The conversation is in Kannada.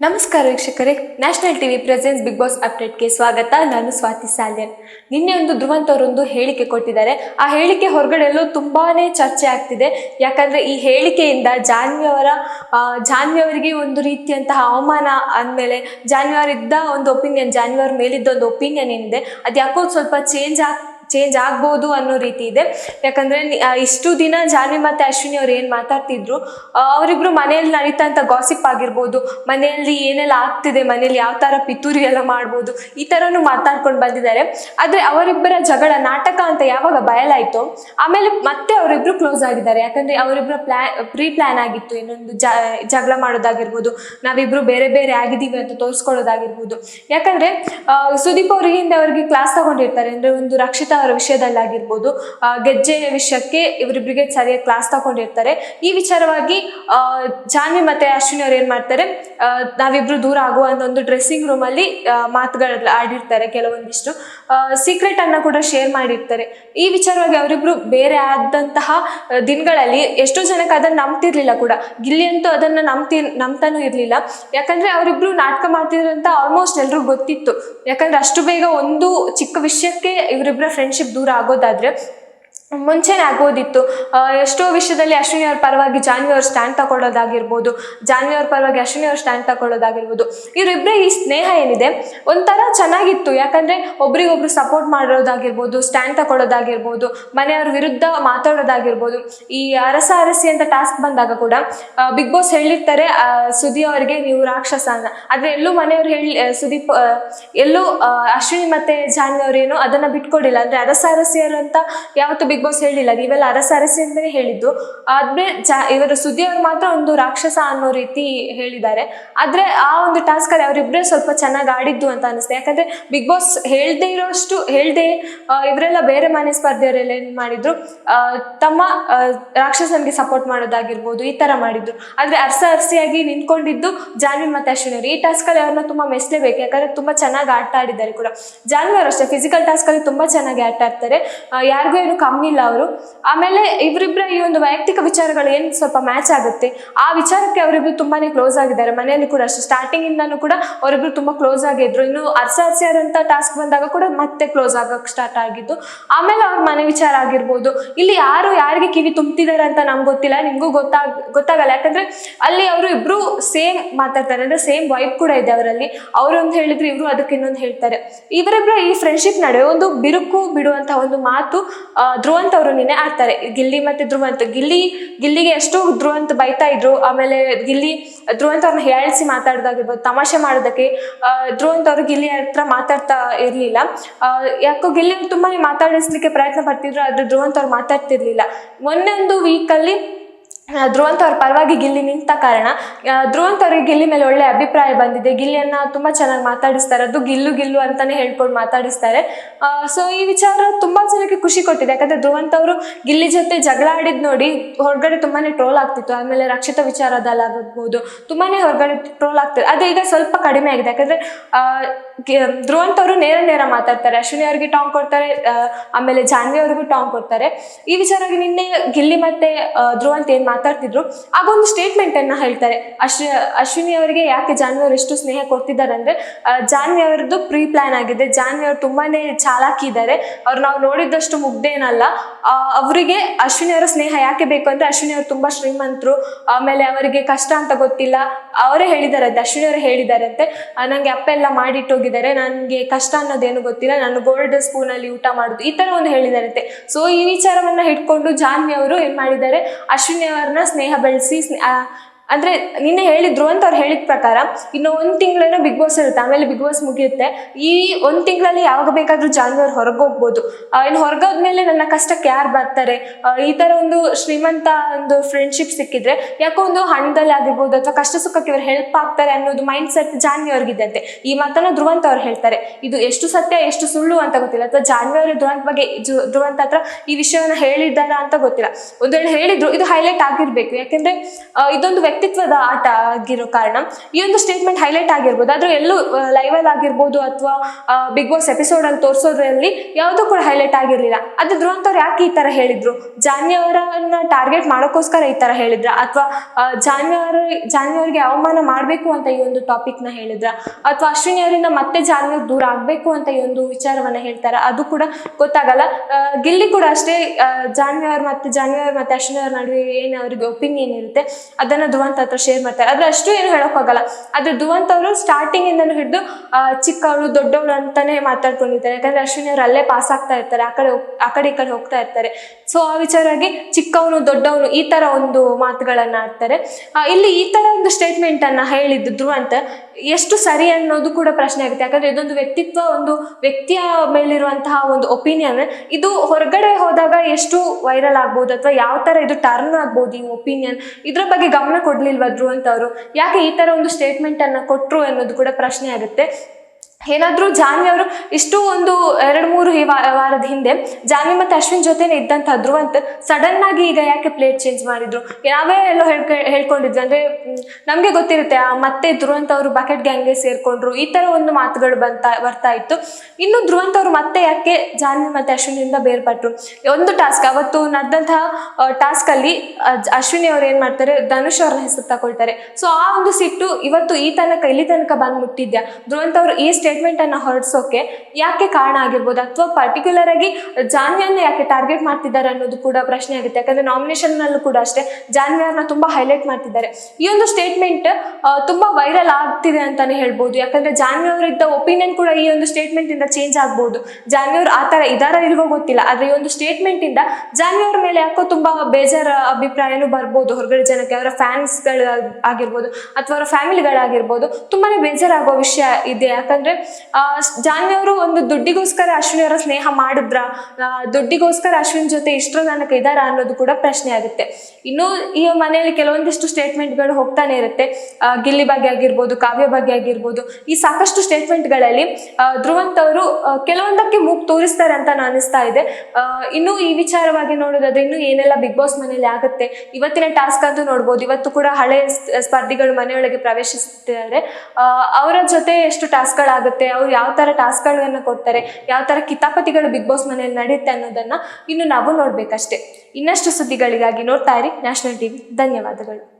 ನಮಸ್ಕಾರ ವೀಕ್ಷಕರೇ. National TV presents Bigg Boss ಅಪ್ಡೇಟ್ಗೆ ಸ್ವಾಗತ. ನಾನು ಸ್ವಾತಿ ಸಾಲ್ಯನ್ ನಿನ್ನೆ ಒಂದು ಧ್ರುವಂತ್ ಅವರೊಂದು ಹೇಳಿಕೆ ಕೊಟ್ಟಿದ್ದಾರೆ. ಆ ಹೇಳಿಕೆ ಹೊರಗಡೆಯಲ್ಲೂ ತುಂಬಾನೇ ಚರ್ಚೆ ಆಗ್ತಿದೆ. ಯಾಕಂದ್ರೆ ಈ ಹೇಳಿಕೆಯಿಂದ ಜಾನ್ವಿ ಅವರ ಜಾನ್ವಿ ಅವರಿಗೆ ಒಂದು ರೀತಿಯಂತಹ ಅವಮಾನ ಅಂದಮೇಲೆ ಜಾನ್ವಿ ಅವರಿದ್ದ ಒಂದು ಒಪಿನಿಯನ್ ಜಾನ್ವಿ ಅವ್ರ ಮೇಲಿದ್ದ ಒಂದು ಒಪಿನಿಯನ್ ಏನಿದೆ ಅದು ಯಾಕೋ ಸ್ವಲ್ಪ ಚೇಂಜ್ ಆಗ್ ಚೇಂಜ್ ಆಗ್ಬೋದು ಅನ್ನೋ ರೀತಿ ಇದೆ. ಯಾಕಂದ್ರೆ ಇಷ್ಟು ದಿನ ಜಾನ್ವಿ ಮತ್ತೆ ಅಶ್ವಿನಿ ಅವ್ರು ಏನು ಮಾತಾಡ್ತಿದ್ರು ಅವರಿಬ್ರು ಮನೆಯಲ್ಲಿ ನಡೀತಂತ ಗಾಸಿಪ್ ಆಗಿರ್ಬೋದು, ಮನೆಯಲ್ಲಿ ಏನೆಲ್ಲ ಆಗ್ತಿದೆ, ಮನೆಯಲ್ಲಿ ಯಾವ ಥರ ಪಿತೂರಿ ಎಲ್ಲ ಮಾಡ್ಬೋದು, ಈ ಥರನೂ ಮಾತಾಡ್ಕೊಂಡು ಬಂದಿದ್ದಾರೆ. ಆದರೆ ಅವರಿಬ್ಬರ ಜಗಳ, ನಾಟಕ ಅಂತ ಯಾವಾಗ ಬಯಲಾಯಿತು, ಆಮೇಲೆ ಮತ್ತೆ ಅವರಿಬ್ರು ಕ್ಲೋಸ್ ಆಗಿದ್ದಾರೆ. ಯಾಕಂದ್ರೆ ಅವರಿಬ್ಬರ ಪ್ಲಾ ಪ್ರೀ ಪ್ಲ್ಯಾನ್ ಆಗಿತ್ತು. ಇನ್ನೊಂದು ಜಗಳ ಮಾಡೋದಾಗಿರ್ಬೋದು, ನಾವಿಬ್ರು ಬೇರೆ ಬೇರೆ ಆಗಿದ್ದೀವಿ ಅಂತ ತೋರಿಸ್ಕೊಳ್ಳೋದಾಗಿರ್ಬೋದು. ಯಾಕಂದ್ರೆ ಸುದೀಪ್ ಅವ್ರಿಗೆ ಹಿಂದೆ ಅವರಿಗೆ ಕ್ಲಾಸ್ ತಗೊಂಡಿರ್ತಾರೆ. ಅಂದ್ರೆ ಒಂದು ರಕ್ಷಿತಾ ಅವರ ವಿಷಯದಲ್ಲಾಗಿರ್ಬೋದು ಗೆಜ್ಜೆಯ ವಿಷಯಕ್ಕೆ ಇವರಿಬ್ಬರಿಗೆ ಸರಿಯಾಗಿ ಕ್ಲಾಸ್ ತಗೊಂಡಿರ್ತಾರೆ. ಈ ವಿಚಾರವಾಗಿ ಜಾನ್ವಿ ಮತ್ತೆ ಅಶ್ವಿನಿ ಅವ್ರು ಏನ್ ಮಾಡ್ತಾರೆ ನಾವಿಬ್ರು ದೂರ ಆಗುವ ಒಂದು ಡ್ರೆಸ್ಸಿಂಗ್ ರೂಮ್ ಅಲ್ಲಿ ಮಾತುಗಳ ಆಡಿರ್ತಾರೆ ಕೆಲವೊಂದಿಷ್ಟು. ಸೀಕ್ರೆಟ್ ಅನ್ನ ಕೂಡ ಶೇರ್ ಮಾಡಿರ್ತಾರೆ. ಈ ವಿಚಾರವಾಗಿ ಅವರಿಬ್ರು ಬೇರೆ ಆದಂತಹ ದಿನಗಳಲ್ಲಿ ಎಷ್ಟೋ ಜನಕ್ಕೆ ಅದನ್ನ ನಂಬ್ತಿರ್ಲಿಲ್ಲ ಕೂಡ. ಗಿಲ್ಲಿ ಅಂತೂ ಅದನ್ನ ನಂಬ್ತಿ, ನಂಬ್ತಾನೂ ಇರ್ಲಿಲ್ಲ. ಯಾಕಂದ್ರೆ ಅವರಿಬ್ರು ನಾಟಕ ಮಾಡ್ತಿದ್ರು ಅಂತ ಆಲ್ಮೋಸ್ಟ್ ಎಲ್ರಿಗೂ ಗೊತ್ತಿತ್ತು. ಯಾಕಂದ್ರೆ ಅಷ್ಟು ಬೇಗ ಒಂದು ಚಿಕ್ಕ ವಿಷಯಕ್ಕೆ ಇವರಿಬ್ಬರ ಫ್ರೆಂಡ್ಶಿಪ್ ದೂರ ಆಗೋದಾದ್ರೆ ಮುಂಚೆನೇ ಆಗೋದಿತ್ತು. ಎಷ್ಟೋ ವಿಷಯದಲ್ಲಿ ಅಶ್ವಿನಿ ಅವ್ರ ಪರವಾಗಿ ಜಾನ್ವಿ ಅವ್ರ ಸ್ಟ್ಯಾಂಡ್ ತಗೊಳ್ಳೋದಾಗಿರ್ಬೋದು, ಜಾನ್ವಿ ಅವ್ರ ಪರವಾಗಿ ಅಶ್ವಿನಿ ಅವ್ರ ಸ್ಟ್ಯಾಂಡ್ ತಗೊಳ್ಳೋದಾಗಿರ್ಬೋದು ಇವರಿಬ್ಬರೇ ಈ ಸ್ನೇಹ ಏನಿದೆ, ಒಂಥರ ಚೆನ್ನಾಗಿತ್ತು. ಯಾಕಂದ್ರೆ ಒಬ್ರಿಗೊಬ್ರು ಸಪೋರ್ಟ್ ಮಾಡೋದಾಗಿರ್ಬೋದು ಸ್ಟ್ಯಾಂಡ್ ತಗೊಳ್ಳೋದಾಗಿರ್ಬೋದು, ಮನೆಯವ್ರ ವಿರುದ್ಧ ಮಾತಾಡೋದಾಗಿರ್ಬೋದು, ಈ ಅರಸ ಅರಸಿ ಅಂತ ಟಾಸ್ಕ್ ಬಂದಾಗ ಕೂಡ ಬಿಗ್ ಬಾಸ್ ಹೇಳಿರ್ತಾರೆ ಸುದಿ ಅವರಿಗೆ ನೀವು ರಾಕ್ಷಸ ಅಂತ ಆದ್ರೆ ಎಲ್ಲೂ ಮನೆಯವ್ರು ಹೇಳಿ ಸುದೀಪ್ ಎಲ್ಲೂ ಅಶ್ವಿನಿ ಮತ್ತೆ ಜಾನ್ವಿ ಅವ್ರೇನು ಅದನ್ನ ಬಿಟ್ಕೊಡಿಲ್ಲ. ಅಂದ್ರೆ ಅರಸ ಅರಸಿಯರು ಅಂತ ಯಾವತ್ತು ಬಾಸ್ ಹೇಳಿಲ್ಲ, ನೀವೆಲ್ಲ ಅರಸ ಅರಸಿ ಅಂತಲೇ ಹೇಳಿದ್ದು. ಆದ್ರೆ ಇವರು ಸುದ್ದಿ ಅವರು ಮಾತ್ರ ಒಂದು ರಾಕ್ಷಸ ಅನ್ನೋ ರೀತಿ ಹೇಳಿದ್ದಾರೆ. ಆದ್ರೆ ಆ ಒಂದು ಟಾಸ್ಕ್ ಅಲ್ಲಿ ಅವರಿಬ್ಬರೇ ಸ್ವಲ್ಪ ಚೆನ್ನಾಗಿ ಆಡಿದ್ದು ಅಂತ ಅನಿಸ್ತದೆ ಯಾಕಂದ್ರೆ ಬಿಗ್ ಬಾಸ್ ಹೇಳ್ದೇ ಇರೋಷ್ಟು, ಹೇಳ್ದೆ ಇವರೆಲ್ಲ ಬೇರೆ ಮನೆ ಸ್ಪರ್ಧೆಯವರೆಲ್ಲ ಏನ್ ಮಾಡಿದ್ರು? ತಮ್ಮ ರಾಕ್ಷಸನಿಗೆ ಸಪೋರ್ಟ್ ಮಾಡೋದಾಗಿರ್ಬೋದು, ಈ ತರ ಮಾಡಿದ್ರು. ಆದ್ರೆ ಅರ್ಸ ಅರ್ಸಿಯಾಗಿ ನಿಂತ್ಕೊಂಡಿದ್ದು ಜಾನ್ವಿ ಮತ್ತೆ ಅಶ್ವಿನಿ ಅವರು. ಈ ಟಾಸ್ಕ್ ಅಲ್ಲಿ ಅವ್ರನ್ನ ತುಂಬಾ ಮೆಚ್ಚಲೇಬೇಕು ಯಾಕಂದ್ರೆ ತುಂಬಾ ಚೆನ್ನಾಗಿ ಆಟ ಆಡಿದ್ದಾರೆ ಕೂಡ. ಜಾನ್ವಿ ಅವರು ಅಷ್ಟೇ ಫಿಸಿಕಲ್ ಟಾಸ್ಕ್ ಅಲ್ಲಿ ತುಂಬಾ ಚೆನ್ನಾಗಿ ಆಟ ಆಡ್ತಾರೆ ಯಾರಿಗೂ ಏನು ಕಮ್ಮಿ ಇಲ್ಲ ಅವರು. ಆಮೇಲೆ ಇವರಿಬ್ಬರ ಈ ಒಂದು ವೈಯಕ್ತಿಕ ವಿಚಾರಗಳು ಏನು ಸ್ವಲ್ಪ ಮ್ಯಾಚ್ ಆಗುತ್ತೆ ಆ ವಿಚಾರಕ್ಕೆ ಅವರಿಬ್ರು ತುಂಬಾನೇ ಕ್ಲೋಸ್ ಆಗಿದ್ದಾರೆ. ಮನೆಯಲ್ಲಿ ಕೂಡ ಅಷ್ಟೇ ಸ್ಟಾರ್ಟಿಂಗ್ ಇಂದಾನು ಕೂಡ ಅವರಿಬ್ರು ತುಂಬಾ ಕ್ಲೋಸ್ ಆಗಿದ್ರು ಇನ್ನು ಅರ್ಸ ಆದಂತ ಟಾಸ್ಕ್ ಬಂದಾಗ ಕೂಡ ಮತ್ತೆ ಕ್ಲೋಸ್ ಆಗಕ್ಕೆ ಸ್ಟಾರ್ಟ್ ಆಗಿದ್ದು ಆಮೇಲೆ ಅವ್ರ ಮನೆ ವಿಚಾರ ಆಗಿರ್ಬೋದು. ಇಲ್ಲಿ ಯಾರು ಯಾರಿಗೆ ಕಿವಿ ತುಂಬ್ತಿದ್ದಾರೆ ಅಂತ ನಮ್ಗೆ ಗೊತ್ತಿಲ್ಲ ನಿಮ್ಗೂ ಗೊತ್ತಾಗ ಗೊತ್ತಾಗಲ್ಲ. ಯಾಕಂದ್ರೆ ಅಲ್ಲಿ ಅವರು ಇಬ್ರು ಸೇಮ್ ಮಾತಾಡ್ತಾರೆ. ಅಂದ್ರೆ ಸೇಮ್ ವೈಫ್ ಕೂಡ ಇದೆ ಅವರಲ್ಲಿ. ಅವ್ರೊಂದು ಹೇಳಿದ್ರೆ ಇವರು ಅದಕ್ಕೆ ಇನ್ನೊಂದು ಹೇಳ್ತಾರೆ. ಇವರಿಬ್ಬರ ಈ ಫ್ರೆಂಡ್ಶಿಪ್ ನಡುವೆ ಒಂದು ಬಿರುಕು ಬಿಡುವಂತಹ ಒಂದು ಮಾತು ಆ, ಧ್ರುವಂತ್ ಅವರು ನಿನ್ನೆ ಆಡ್ತಾರೆ. ಗಿಲ್ಲಿ ಮತ್ತೆ ಧ್ರುವಂತ್. ಗಿಲ್ಲಿ, ಗಿಲ್ಲಿಗೆ ಎಷ್ಟೋ ಧ್ರುವಂತ್ ಬೈತಾ ಇದ್ರು. ಆಮೇಲೆ ಗಿಲ್ಲಿ ಧ್ರುವಂತ್ ಅವ್ರನ್ನ ಹೇಳಿಸಿ ಮಾತಾಡೋದಾಗಿರ್ಬೋದು, ತಮಾಷೆ ಮಾಡೋದಕ್ಕೆ. ಧ್ರುವಂತ್ ಅವರು ಗಿಲ್ಲಿ ಹತ್ರ ಮಾತಾಡ್ತಾ ಇರ್ಲಿಲ್ಲ. ಯಾಕೋ ಗಿಲ್ಲಿ ತುಂಬಾನೇ ಮಾತಾಡಿಸ್ಲಿಕ್ಕೆ ಪ್ರಯತ್ನ ಪಡ್ತಿದ್ರು, ಆದ್ರೆ ಧ್ರುವಂತ್ ಅವ್ರು ಮಾತಾಡ್ತಿರ್ಲಿಲ್ಲ. ಮೊನ್ನೆ ಒಂದು ವೀಕಲ್ಲಿ ಧ್ರುವಂತ್ ಅವ್ರ ಪರವಾಗಿ ಗಿಲ್ಲಿ ನಿಂತ ಕಾರಣ ಧ್ರುವಂತ್ ಅವ್ರಿಗೆ ಗಿಲ್ಲಿ ಮೇಲೆ ಒಳ್ಳೆ ಅಭಿಪ್ರಾಯ ಬಂದಿದೆ. ಗಿಲ್ಲಿಯನ್ನ ತುಂಬಾ ಚೆನ್ನಾಗಿ ಮಾತಾಡಿಸ್ತಾರೆ ಅದು ಗಿಲ್ಲು ಗಿಲ್ಲು ಅಂತಾನೆ ಹೇಳ್ಕೊಂಡು ಮಾತಾಡಿಸ್ತಾರೆ. ಸೊ ಈ ವಿಚಾರ ತುಂಬಾ ಜನಕ್ಕೆ ಖುಷಿ ಕೊಟ್ಟಿದೆ. ಯಾಕಂದ್ರೆ ಧ್ರುವಂತ ಅವರು ಗಿಲ್ಲಿ ಜೊತೆ ಜಗಳ ಆಡಿದ್ ನೋಡಿ ಹೊರಗಡೆ ತುಂಬಾನೇ ಟ್ರೋಲ್ ಆಗ್ತಿತ್ತು. ಆಮೇಲೆ ರಕ್ಷಿತ ವಿಚಾರದಲ್ಲಾಗಬಹುದು ತುಂಬಾನೇ ಹೊರಗಡೆ ಟ್ರೋಲ್ ಆಗ್ತಿದೆ ಅದು ಈಗ ಸ್ವಲ್ಪ ಕಡಿಮೆ ಆಗಿದೆ. ಯಾಕಂದ್ರೆ ಧ್ರುವಂತ ಅವರು ನೇರ ನೇರ ಮಾತಾಡ್ತಾರೆ. ಅಶ್ವಿನಿ ಅವ್ರಿಗೆ ಟಾಂಗ್ ಕೊಡ್ತಾರೆ ಆಮೇಲೆ ಜಾನ್ವಿ ಅವ್ರಿಗೂ ಟಾಂಗ್ ಕೊಡ್ತಾರೆ. ಈ ವಿಚಾರವಾಗಿ ನಿನ್ನೆ ಗಿಲ್ಲಿ ಮತ್ತೆ ಧ್ರುವಂತ್ ಏನ್ ಮಾತಾಡ್ತಿದ್ರು. ಆಗ ಒಂದು ಸ್ಟೇಟ್ಮೆಂಟ್ ಅನ್ನ ಹೇಳ್ತಾರೆ. ಅಶ್ವಿ, ಅಶ್ವಿನಿ ಅವರಿಗೆ ಯಾಕೆ ಜಾನ್ವಿ ಅವರು ಎಷ್ಟು ಸ್ನೇಹ ಕೊಡ್ತಿದ್ದಾರೆ ಅಂದ್ರೆ ಜಾನ್ವಿ ಅವರದ್ದು ಪ್ರೀ ಪ್ಲಾನ್ ಆಗಿದೆ. ಜಾನ್ವಿ ಅವರು ತುಂಬಾನೇ ಚಾಲಾಕಿ ಇದ್ದಾರೆ. ಅವ್ರು ನಾವು ನೋಡಿದಷ್ಟು ಮುಗ್ದೇನಲ್ಲ ಅವರಿಗೆ ಅಶ್ವಿನಿ ಅವರ ಸ್ನೇಹ ಯಾಕೆ ಬೇಕು ಅಂದ್ರೆ, ಅಶ್ವಿನಿ ಅವರು ತುಂಬಾ ಶ್ರೀಮಂತರು. ಆಮೇಲೆ ಅವರಿಗೆ ಕಷ್ಟ ಅಂತ ಗೊತ್ತಿಲ್ಲ. ಅವರೇ ಹೇಳಿದಾರಂತೆ, ಅಶ್ವಿನಿ ಅವರು ಹೇಳಿದಾರಂತೆ. ನಂಗೆ ಅಪ್ಪ ಎಲ್ಲ ಮಾಡಿಟ್ಟೋಗಿದ್ದಾರೆ. ನನಗೆ ಕಷ್ಟ ಅನ್ನೋದೇನು ಗೊತ್ತಿಲ್ಲ. ನಾನು ಗೋಲ್ಡ್ ಸ್ಪೂನ್ ಅಲ್ಲಿ ಊಟ ಮಾಡುದು. ಈ ತರ ಒಂದು ಹೇಳಿದಾರಂತೆ. ಸೊ ಈ ವಿಚಾರವನ್ನ ಹಿಡ್ಕೊಂಡು ಜಾನ್ವಿ ಅವರು ಏನ್ ಮಾಡಿದ್ದಾರೆ? ಅಶ್ವಿನಿ ಅವರನ್ನ ಸ್ನೇಹ ಬೆಳೆಸಿ ಅಂದ್ರೆ ನಿನ್ನೆ ಹೇಳಿದ್ರು ಅಂತ ಅವ್ರು ಹೇಳಿದ ಪ್ರಕಾರ ಇನ್ನು ಒಂದು ತಿಂಗಳೇನೋ ಬಿಗ್ ಬಾಸ್ ಇರುತ್ತೆ. ಆಮೇಲೆ ಬಿಗ್ ಬಾಸ್ ಮುಗಿಯುತ್ತೆ. ಈ ಒಂದು ತಿಂಗಳಲ್ಲಿ ಯಾವಾಗ ಬೇಕಾದ್ರೂ ಜಾನ್ವಿ ಅವ್ರು ಹೊರಗೆ ಹೋಗ್ಬೋದು. ಇನ್ನು ಹೊರಗೋದ್ಮೇಲೆ ನನ್ನ ಕಷ್ಟಕ್ಕೆ ಯಾರು ಬರ್ತಾರೆ? ಈ ತರ ಒಂದು ಶ್ರೀಮಂತ ಒಂದು ಫ್ರೆಂಡ್ಶಿಪ್ ಸಿಕ್ಕಿದ್ರೆ ಯಾಕೋ ಒಂದು ಹಣದಲ್ಲಿ ಆಗಿರ್ಬೋದು ಅಥವಾ ಕಷ್ಟ ಸುಖಕ್ಕೆ ಇವ್ರು ಹೆಲ್ಪ್ ಆಗ್ತಾರೆ ಅನ್ನೋದು ಮೈಂಡ್ ಸೆಟ್ ಜಾನ್ವಿ ಅವ್ರಿಗಿದ್ದಂತೆ ಈ ಮಾತನ್ನ ಧ್ರುವಂತ ಅವ್ರು ಹೇಳ್ತಾರೆ. ಇದು ಎಷ್ಟು ಸತ್ಯ, ಎಷ್ಟು ಸುಳ್ಳು ಅಂತ ಗೊತ್ತಿಲ್ಲ. ಅಥವಾ ಜಾನ್ವಿ ಧ್ರುವಂತ ಬಗ್ಗೆ ಧ್ರುವಂತ ಹತ್ರ ಈ ವಿಷಯವನ್ನ ಹೇಳಿದ್ದಾರಾ ಅಂತ ಗೊತ್ತಿಲ್ಲ. ಒಂದ್ ವೇಳೆ ಹೇಳಿದ್ರು, ಇದು ಹೈಲೈಟ್ ಆಗಿರ್ಬೇಕು. ಯಾಕೆಂದ್ರೆ ಇದೊಂದು ವ್ಯಕ್ತಿತ್ವದ ಆಟ ಆಗಿರೋ ಕಾರಣ ಈ ಒಂದು ಸ್ಟೇಟ್ಮೆಂಟ್ ಹೈಲೈಟ್ ಆಗಿರ್ಬೋದು. ಆದ್ರೆ ಎಲ್ಲೂ ಲೈವ್ ಅಲ್ಲಿ ಆಗಿರ್ಬೋದು ಅಥವಾ ಬಿಗ್ ಬಾಸ್ ಎಪಿಸೋಡ್ ಅಲ್ಲಿ ತೋರಿಸೋದ್ರಲ್ಲಿ ಯಾವುದೂ ಕೂಡ ಹೈಲೈಟ್ ಆಗಿರ್ಲಿಲ್ಲ. ಅದು ಧ್ರುವಂತ ಅವ್ರು ಯಾಕೆ ಈ ತರ ಹೇಳಿದ್ರು? ಜಾನ್ವಿ ಟಾರ್ಗೆಟ್ ಮಾಡೋಕ್ಕೋಸ್ಕರ ಈ ತರ ಹೇಳಿದ್ರ? ಅಥವಾ ಜಾನ್ವಿ ಅವರ, ಜಾನ್ವಿ ಅವರಿಗೆ ಅವಮಾನ ಮಾಡಬೇಕು ಅಂತ ಈ ಒಂದು ಟಾಪಿಕ್ನ ಹೇಳಿದ್ರ? ಅಥವಾ ಅಶ್ವಿನಿ ಅವರಿಂದ ಮತ್ತೆ ಜಾನ್ವಿ ದೂರ ಆಗ್ಬೇಕು ಅಂತ ಈ ಒಂದು ವಿಚಾರವನ್ನ ಹೇಳ್ತಾರ? ಅದು ಕೂಡ ಗೊತ್ತಾಗಲ್ಲ. ಗಿಲ್ಲಿ ಕೂಡ ಅಷ್ಟೇ ಜಾನ್ವಿ ಅವ್ರ ಮತ್ತೆ, ಜಾನ್ವಿ ಮತ್ತೆ ಅಶ್ವಿನಿ ಅವ್ರ ನಡುವೆ ಏನು ಅವ್ರಿಗೆ ಒಪಿನಿಯನ್ ಇರುತ್ತೆ, ಅದನ್ನ ಧ್ರುವಂತ್ ಹತ್ರ ಶೇರ್ ಮಾಡ್ತಾರೆ. ಆದ್ರೆ ಅಷ್ಟು ಏನು ಹೇಳೋಕ್ಕಾಗಲ್ಲ ಆದ್ರೆ ದುವಂತ ಅವರು ಸ್ಟಾರ್ಟಿಂಗ್ ಇಂದನೂ ಹಿಡಿದು ಚಿಕ್ಕವರು, ದೊಡ್ಡವರು ಅಂತಾನೆ ಮಾತಾಡ್ಕೊಂಡಿರ್ತಾರೆ ಯಾಕಂದ್ರೆ ಅಶ್ವಿನಿ ಅವ್ರು ಅಲ್ಲೇ ಪಾಸ್ ಆಗ್ತಾ ಇರ್ತಾರೆ. ಆ ಕಡೆ ಆ ಕಡೆ ಈ ಕಡೆ ಹೋಗ್ತಾ ಇರ್ತಾರೆ. ಸೊ ಆ ವಿಚಾರವಾಗಿ ಚಿಕ್ಕವನು, ದೊಡ್ಡವನು ಈ ತರ ಒಂದು ಮಾತುಗಳನ್ನ ಆಡ್ತಾರೆ. ಇಲ್ಲಿ ಈ ತರ ಒಂದು ಸ್ಟೇಟ್ಮೆಂಟ್ ಅನ್ನ ಹೇಳಿದ್ರು ಅಂತ ಎಷ್ಟು ಸರಿ ಅನ್ನೋದು ಕೂಡ ಪ್ರಶ್ನೆ ಆಗುತ್ತೆ. ಯಾಕಂದ್ರೆ ಇದೊಂದು ವ್ಯಕ್ತಿತ್ವ, ಒಂದು ವ್ಯಕ್ತಿಯ ಮೇಲಿರುವಂತಹ ಒಂದು ಒಪಿನಿಯನ್ ಇದು ಹೊರಗಡೆ ಹೋದಾಗ ಎಷ್ಟು ವೈರಲ್ ಆಗ್ಬೋದು ಅಥವಾ ಯಾವ ತರ ಇದು ಟರ್ನ್ ಆಗ್ಬೋದು ಈ ಒಪಿನಿಯನ್ ಇದ್ರ ಬಗ್ಗೆ ಗಮನ ಕೊಡ್ಲಿಲ್ವದ್ರು ಅಂತ ಅವರು ಯಾಕೆ ಈ ತರ ಒಂದು ಸ್ಟೇಟ್ಮೆಂಟ್ ಅನ್ನ ಕೊಟ್ರು ಅನ್ನೋದು ಕೂಡ ಪ್ರಶ್ನೆ ಆಗುತ್ತೆ. ಏನಾದ್ರೂ ಜಾನ್ವಿ ಅವರು ಇಷ್ಟು ಒಂದು ಎರಡು ವಾರದ ಹಿಂದೆ ಜಾನ್ವಿ ಮತ್ತು ಅಶ್ವಿನ್ ಜೊತೆನೆ ಇದ್ದಂಥ ಧ್ರುವಂತ್ ಸಡನ್ ಆಗಿ ಈಗ ಯಾಕೆ ಪ್ಲೇಟ್ ಚೇಂಜ್ ಮಾಡಿದ್ರು? ನಾವೇ ಎಲ್ಲೋ ಹೇಳ್ಕ ಹೇಳ್ಕೊಂಡಿದ್ವಿ. ಅಂದ್ರೆ ನಮಗೆ ಗೊತ್ತಿರುತ್ತೆ ಮತ್ತೆ ಧ್ರುವಂತ್ ಅವರು ಬಕೆಟ್ ಗ್ಯಾಂಗ್ಗೆ ಸೇರ್ಕೊಂಡ್ರು. ಈ ತರ ಒಂದು ಮಾತುಗಳು ಬಂತ ಬರ್ತಾ ಇತ್ತು. ಇನ್ನು ಧ್ರುವಂತ್ ಅವರು ಮತ್ತೆ ಯಾಕೆ ಜಾನ್ವಿ ಮತ್ತೆ ಅಶ್ವಿನಿಂದ ಬೇರ್ಪಟ್ರು? ಒಂದು ಟಾಸ್ಕ್ ಅವತ್ತು ನಡೆದಂತಹ ಟಾಸ್ಕ್ ಅಲ್ಲಿ ಅಶ್ವಿನಿ ಅವರು ಏನ್ ಮಾಡ್ತಾರೆ? ಧನುಷ್ ಅವ್ರನ್ನ ಹೆಸರು ತಗೊಳ್ತಾರೆ. ಸೊ ಆ ಒಂದು ಸಿಟ್ಟು ಇವತ್ತು ಈ ತನಕ, ಇಲ್ಲಿ ತನಕ ಬಂದು ಮುಟ್ಟಿದ್ಯಾ ಧ್ರುವಂತ್ ಅವರು ಈ ಸ್ಟೇಟ್ಮೆಂಟ್ ಅನ್ನ ಹೊರಡ್ಸೋಕೆ ಯಾಕೆ ಕಾರಣ ಆಗಿರ್ಬೋದು? ಅಥವಾ ಪರ್ಟಿಕ್ಯುಲರ್ ಆಗಿ ಜಾನ್ವಿಯನ್ನು ಯಾಕೆ ಟಾರ್ಗೆಟ್ ಮಾಡ್ತಿದ್ದಾರೆ ಅನ್ನೋದು ಕೂಡ ಪ್ರಶ್ನೆ ಆಗುತ್ತೆ. ಯಾಕಂದ್ರೆ ನಾಮಿನೇಷನ್ ನಲ್ಲೂ ಕೂಡ ಅಷ್ಟೇ ಜಾನ್ವಿಯರ್ನ ತುಂಬಾ ಹೈಲೈಟ್ ಮಾಡ್ತಿದ್ದಾರೆ. ಈ ಒಂದು ಸ್ಟೇಟ್ಮೆಂಟ್ ತುಂಬಾ ವೈರಲ್ ಆಗ್ತಿದೆ ಅಂತಾನೆ ಹೇಳ್ಬೋದು. ಯಾಕಂದ್ರೆ ಜಾನ್ವಿ ಅವರಿದ್ದ ಒಪಿನಿಯನ್ ಕೂಡ ಈ ಒಂದು ಸ್ಟೇಟ್ಮೆಂಟ್ ಇಂದ ಚೇಂಜ್ ಆಗ್ಬೋದು. ಜಾನ್ವಿ ಅವರು ಆ ತರ ಇದಾರ ಇಲ್ವೋ ಗೊತ್ತಿಲ್ಲ. ಆದ್ರೆ ಈ ಒಂದು ಸ್ಟೇಟ್ಮೆಂಟ್ ಇಂದ ಜಾನ್ವಿ ಮೇಲೆ ಯಾಕೋ ತುಂಬಾ ಬೇಜಾರ ಅಭಿಪ್ರಾಯನೂ ಬರ್ಬೋದು. ಹೊರಗಡೆ ಜನಕ್ಕೆ ಅವರ ಫ್ಯಾನ್ಸ್ಗಳ ಆಗಿರ್ಬೋದು ಅಥವಾ ಅವರ ಫ್ಯಾಮಿಲಿಗಳಾಗಿರ್ಬೋದು ತುಂಬಾನೇ ಬೇಜಾರಾಗೋ ವಿಷಯ ಇದೆ. ಯಾಕಂದ್ರೆ ಜಾನ್ವಿ ಅವರು ಒಂದು ದುಡ್ಡಿಗೋಸ್ಕರ ಅಶ್ವಿನಿ ಅವರ ಸ್ನೇಹ ಮಾಡಿದ್ರ? ದುಡ್ಡಿಗೋಸ್ಕರ ಅಶ್ವಿನ್ ಜೊತೆ ಇಷ್ಟರ ತನಕ ಇದಾರ ಅನ್ನೋದು ಕೂಡ ಪ್ರಶ್ನೆ ಆಗುತ್ತೆ. ಇನ್ನು ಈ ಮನೆಯಲ್ಲಿ ಕೆಲವೊಂದಿಷ್ಟು ಸ್ಟೇಟ್ಮೆಂಟ್ಗಳು ಹೋಗ್ತಾನೆ ಇರುತ್ತೆ. ಗಿಲ್ಲಿ ಬಗ್ಗೆ ಆಗಿರ್ಬೋದು ಕಾವ್ಯ ಬಗ್ಗೆ ಆಗಿರ್ಬೋದು. ಈ ಸಾಕಷ್ಟು ಸ್ಟೇಟ್ಮೆಂಟ್ಗಳಲ್ಲಿ ಧ್ರುವಂತ್ ಅವರು ಕೆಲವೊಂದಕ್ಕೆ ಮೂಗ್ ತೋರಿಸ್ತಾರೆ ಅಂತ ಅನಿಸ್ತಾ ಇದೆ. ಇನ್ನು ಈ ವಿಚಾರವಾಗಿ ನೋಡೋದಾದ್ರೆ ಇನ್ನು ಏನೆಲ್ಲ ಬಿಗ್ ಬಾಸ್ ಮನೆಯಲ್ಲಿ ಆಗುತ್ತೆ? ಇವತ್ತಿನ ಟಾಸ್ಕ್ ಅಂತೂ ನೋಡ್ಬೋದು. ಇವತ್ತು ಕೂಡ ಹಳೆ ಸ್ಪರ್ಧಿಗಳು ಮನೆಯೊಳಗೆ ಪ್ರವೇಶಿಸುತ್ತಿದ್ದಾರೆ. ಅವರ ಜೊತೆ ಎಷ್ಟು ಟಾಸ್ಕ್ಗಳಾಗುತ್ತೆ ಅವ್ರು ಯಾವ ಥರ ಟಾಸ್ಕ್ಗಳನ್ನ ಕೊಡ್ತಾರೆ? ಯಾವ ತರ ಥರ ಕಿತಾಪತಿಗಳು ಬಿಗ್ ಬಾಸ್ ಮನೆಯಲ್ಲಿ ನಡೆಯುತ್ತೆ ಅನ್ನೋದನ್ನ ಇನ್ನು ನಾವು ನೋಡ್ಬೇಕಷ್ಟೇ. ಇನ್ನಷ್ಟು ಸುದ್ದಿಗಳಿಗಾಗಿ ನೋಡ್ತಾ ಇರಿ ನ್ಯಾಷನಲ್ ಟಿವಿ ಧನ್ಯವಾದಗಳು.